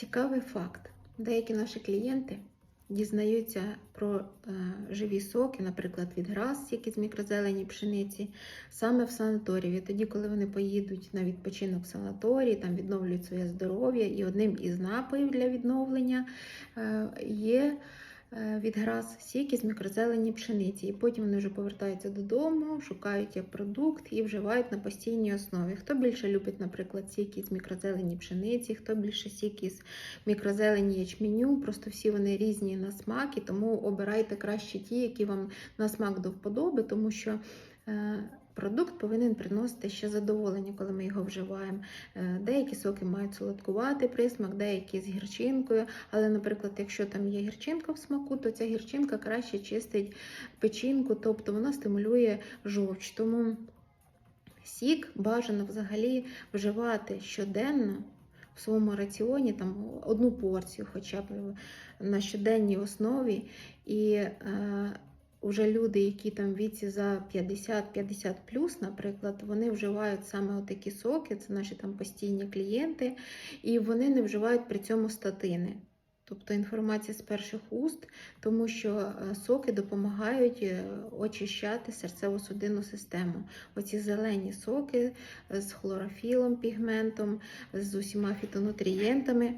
Цікавий факт. Деякі наші клієнти дізнаються про е, живі соки, наприклад, від грас, які з мікрозелені пшениці, саме в санаторії. Тоді, коли вони поїдуть на відпочинок в санаторії, там відновлюють своє здоров'я, і одним із напоїв для відновлення е, є від грас сіки з мікрозелені пшениці. І потім вони вже повертаються додому, шукають як продукт і вживають на постійній основі. Хто більше любить, наприклад, сіки з мікрозелені пшениці, хто більше сіки з мікрозелені ячменю. Просто всі вони різні на смак, і тому обирайте краще ті, які вам на смак до вподоби, тому що. Продукт повинен приносити ще задоволення, коли ми його вживаємо. Е, Деякі соки мають солодкуватий присмак, деякі з гірчинкою. Але, наприклад, якщо там є гірчинка в смаку, то ця гірчинка краще чистить печінку, тобто вона стимулює жовч. Тому сік бажано взагалі вживати щоденно в своєму раціоні там одну порцію, хоча б на щоденній основі. І е, вже люди, які там віці за 50-50 плюс, наприклад, вони вживають саме такі соки, це наші там постійні клієнти, і вони не вживають при цьому статини. Тобто інформація з перших уст, тому що е, соки допомагають е, очищати серцево-судинну систему. Оці зелені соки з хлорофілом, пігментом, з усіма фітонутрієнтами